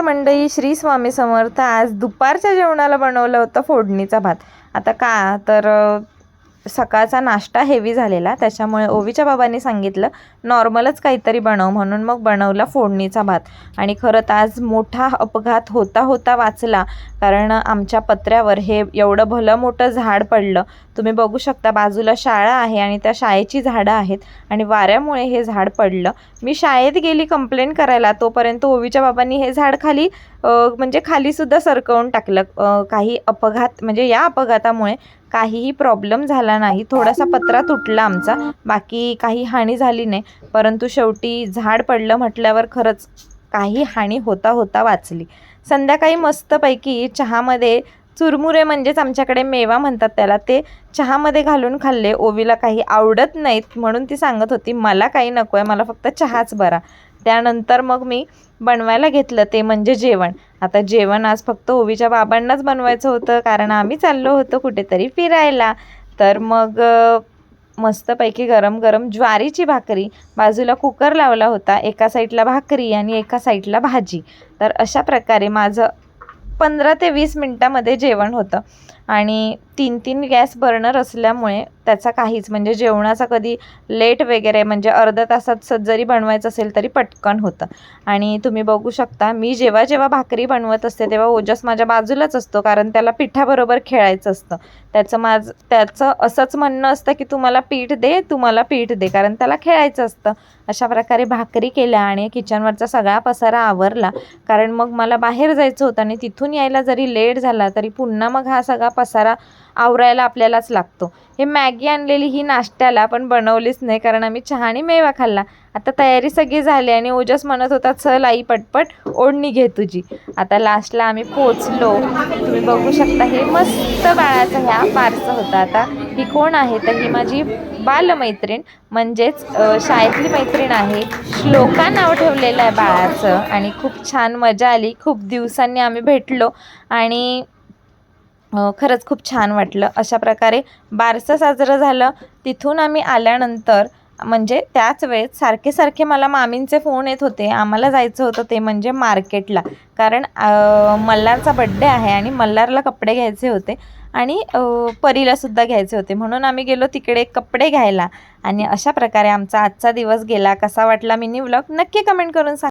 मंडळी श्री स्वामी समर्थ. आज दुपारच्या जेवणाला बनवलं होतं फोडणीचा भात. आता का? तर सकाळचा नाश्ता हेवी झालेला त्याच्यामुळे ओवीच्या बाबांनी सांगितलं नॉर्मलच काहीतरी बनव म्हणून मग बनवला फोडणीचा भात. आणि खरं तर आज मोठा अपघात होता होता वाचला कारण आमच्या पत्र्यावर हे एवढं भलं मोठं झाड पडलं. तुम्ही बघू शकता बाजूला शाळा आहे आणि त्या शाळेची झाडं आहेत आणि वाऱ्यामुळे हे झाड पडलं. मी शाळेत गेली कंप्लेंट करायला तोपर्यंत ओवीच्या बाबांनी हे झाड खाली म्हणजे खालीसुद्धा सरकवून टाकलं. काही अपघात म्हणजे या अपघातामुळे काहीही प्रॉब्लेम झाला नाही. थोडासा पत्रा तुटला आमचा. बाकी काही हानी झाली नाही. परंतु शेवटी झाड पडलं म्हटल्यावर खरंच काही हानी होता होता वाचली. संध्याकाळी मस्तपैकी चहामध्ये चुरमुरे म्हणजेच आमच्याकडे मेवा म्हणतात त्याला ते चहामध्ये घालून खाल्ले. ओवीला काही आवडत नाहीत म्हणून ती सांगत होती मला काही नको आहे मला फक्त चहाच बरा. त्यानंतर मग मी बनवायला घेतलं ते म्हणजे जेवण. आता जेवण आज फक्त ओवीच्या बाबांनाच बनवायचं होतं कारण आम्ही चाललो होतो कुठेतरी फिरायला. तर मग मस्तपैकी गरम गरम ज्वारीची भाकरी बाजूला कुकर लावला होता एका साईडला भाकरी आणि एका साईडला भाजी. तर अशा प्रकारे माझं पंधरा ते वीस मिनटामध्ये जेवण होतं. आणि तीन तीन गॅस बर्नर असल्यामुळे त्याचा काहीच म्हणजे जेवणाचा कधी लेट वगैरे म्हणजे अर्ध्या तासात स- जरी बनवायचं असेल तरी पटकन होतं. आणि तुम्ही बघू शकता मी जेव्हा जेव्हा भाकरी बनवत असते तेव्हा ओजस माझ्या बाजूलाच असतो कारण त्याला पिठाबरोबर खेळायचं असतं. त्याचं माझं त्याचं असंच म्हणणं असतं की तू मला पीठ दे तुम्हाला पीठ दे कारण त्याला खेळायचं असतं. अशा प्रकारे भाकरी केल्या आणि किचनवरचा सगळा पसारा आवरला. कारण मग मला बाहेर जायचं होतं आणि तिथून यायला जरी लेट झाला तरी पुन्हा मग हा सगळा पसारा आवरायला आपल्यालाच लागतो. हे मॅगी आणलेली ही नाश्त्याला पण बनवलीच नाही कारण आम्ही चहा आणि मेवा खाल्ला. आता तयारी सगळी झाली आणि ओजस म्हणत होता चल आई पटपट ओढणी घे तुझी. आता लास्टला आम्ही पोचलो. तुम्ही बघू शकता हे मस्त बाळाचं ह्या फारसं होतं आता. ही कोण आहे? तर ही माझी बालमैत्रीण म्हणजेच शाळेतली मैत्रीण आहे. श्लोका नाव ठेवलेलं आहे बाळाचं आणि खूप छान मजा आली. खूप दिवसांनी आम्ही भेटलो आणि खरंच खूप छान वाटलं. अशा प्रकारे बारसं साजरं झालं. तिथून आम्ही आल्यानंतर म्हणजे त्याच वेळेत सारखे सारखे मला मामींचे फोन येत होते. आम्हाला जायचं होतं ते म्हणजे मार्केटला. कारण मल्हारचा बड्डे आहे आणि मल्हारला कपडे घ्यायचे होते आणि परीलासुद्धा घ्यायचे होते. म्हणून आम्ही गेलो तिकडे कपडे घ्यायला. आणि अशा प्रकारे आमचा आजचा दिवस गेला. कसा वाटला मिनी व्लॉग? नक्की कमेंट करून सांग.